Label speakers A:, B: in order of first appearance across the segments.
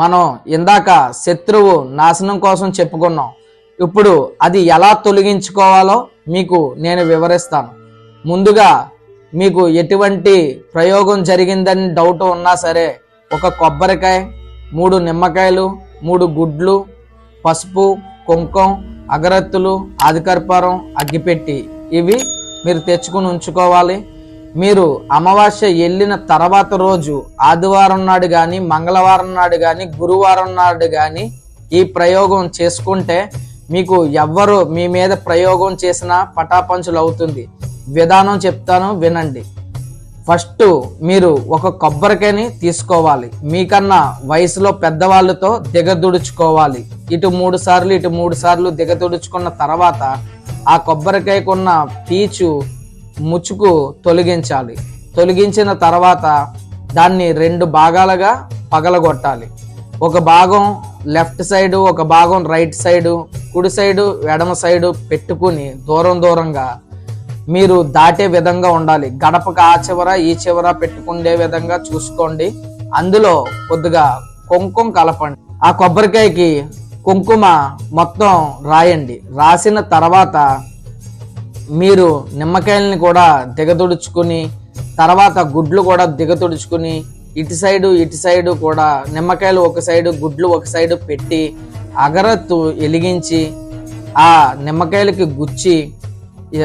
A: మనం ఇందాక శత్రువు నాశనం కోసం చెప్పుకున్నాం. ఇప్పుడు అది ఎలా తొలగించుకోవాలో మీకు నేను వివరిస్తాను. ముందుగా మీకు ఎటువంటి ప్రయోగం జరిగిందని డౌట్ ఉన్నా సరే ఒక కొబ్బరికాయ మూడు నిమ్మకాయలు మూడు గుడ్లు పసుపు కుంకం అగరత్తులు ఆదికర్పూరం అగ్గిపెట్టి ఇవి మీరు తెచ్చుకుని ఉంచుకోవాలి. మీరు అమావాస్య వెళ్ళిన తర్వాత రోజు ఆదివారం నాడు కానీ మంగళవారం నాడు కానీ గురువారం నాడు కానీ ఈ ప్రయోగం చేసుకుంటే మీకు ఎవ్వరు మీ మీద ప్రయోగం చేసినా పటాపంచులు అవుతుంది. విధానం చెప్తాను వినండి. ఫస్ట్ మీరు ఒక కొబ్బరికాయని తీసుకోవాలి. మీకన్నా వయసులో పెద్దవాళ్ళతో దిగదుడుచుకోవాలి. ఇటు మూడు సార్లు ఇటు మూడు సార్లు దిగదుడుచుకున్న తర్వాత ఆ కొబ్బరికాయకున్న పీచు ముచ్చుకు తొలగించాలి. తొలగించిన తర్వాత దాన్ని రెండు భాగాలుగా పగలగొట్టాలి. ఒక భాగం లెఫ్ట్ సైడ్ ఒక భాగం రైట్ సైడు కుడి సైడు ఎడమ సైడు పెట్టుకుని దూరం దూరంగా మీరు దాటే విధంగా ఉండాలి. గడపకు ఆ చివర ఈ చివర పెట్టుకునే విధంగా చూసుకోండి. అందులో కొద్దిగా కుంకుమ కలపండి. ఆ కొబ్బరికాయకి కుంకుమ మొత్తం రాయండి. రాసిన తర్వాత మీరు నిమ్మకాయలని కూడా దిగతుడుచుకుని తర్వాత గుడ్లు కూడా దిగతుడుచుకుని ఇటు సైడు ఇటు సైడు కూడా నిమ్మకాయలు ఒక సైడు గుడ్లు ఒక సైడు పెట్టి అగరత్తు వెలిగించి ఆ నిమ్మకాయలకి గుచ్చి ఈ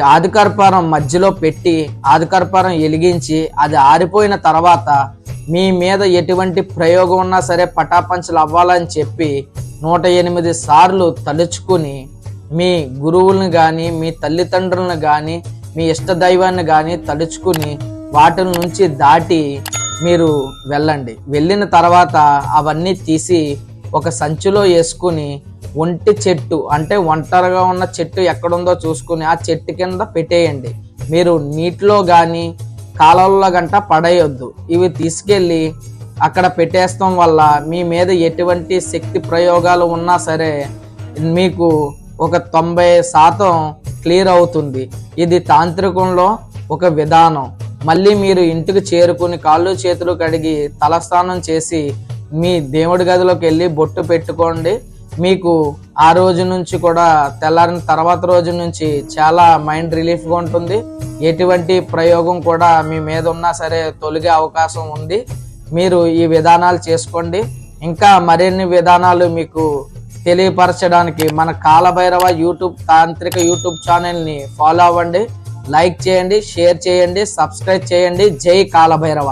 A: మధ్యలో పెట్టి ఆదికర్పారం వెలిగించి అది ఆరిపోయిన తర్వాత మీ మీద ఎటువంటి ప్రయోగం ఉన్నా సరే పటాపంచలు అవ్వాలని చెప్పి నూట ఎనిమిది సార్లు తలుచుకుని మీ గురువులను కానీ మీ తల్లిదండ్రులను కానీ మీ ఇష్ట దైవాన్ని కానీ తలుచుకుని వాటి నుంచి దాటి మీరు వెళ్ళండి. వెళ్ళిన తర్వాత అవన్నీ తీసి ఒక సంచిలో వేసుకుని ఒంటి చెట్టు అంటే ఒంటరిగా ఉన్న చెట్టు ఎక్కడుందో చూసుకుని ఆ చెట్టు కింద పెట్టేయండి. మీరు నీటిలో కానీ కాలంలో గంట పడేయొద్దు. ఇవి తీసుకెళ్ళి అక్కడ పెట్టేస్తాం వల్ల మీ మీద ఎటువంటి శక్తి ప్రయోగాలు ఉన్నా సరే మీకు ఒక తొంభై శాతం క్లియర్ అవుతుంది. ఇది తాంత్రికంలో ఒక విధానం. మళ్ళీ మీరు ఇంటికి చేరుకుని కాళ్ళు చేతులు కడిగి తలస్నానం చేసి మీ దేవుడి గదిలోకి వెళ్ళి బొట్టు పెట్టుకోండి. మీకు ఆ రోజు నుంచి కూడా తెల్లారిన తర్వాత రోజు నుంచి చాలా మైండ్ రిలీఫ్గా ఉంటుంది. ఎటువంటి ప్రయోగం కూడా మీ మీద ఉన్నా సరే తొలగే అవకాశం ఉంది. మీరు ఈ విధానాలు చేసుకోండి. ఇంకా మరిన్ని విధానాలు మీకు తెలియపరచడానికి మన కాలభైరవ యూట్యూబ్ తాంత్రిక యూట్యూబ్ ఛానల్ని ఫాలో అవ్వండి లైక్ చేయండి షేర్ చేయండి సబ్స్క్రైబ్ చేయండి. జై కాలభైరవ.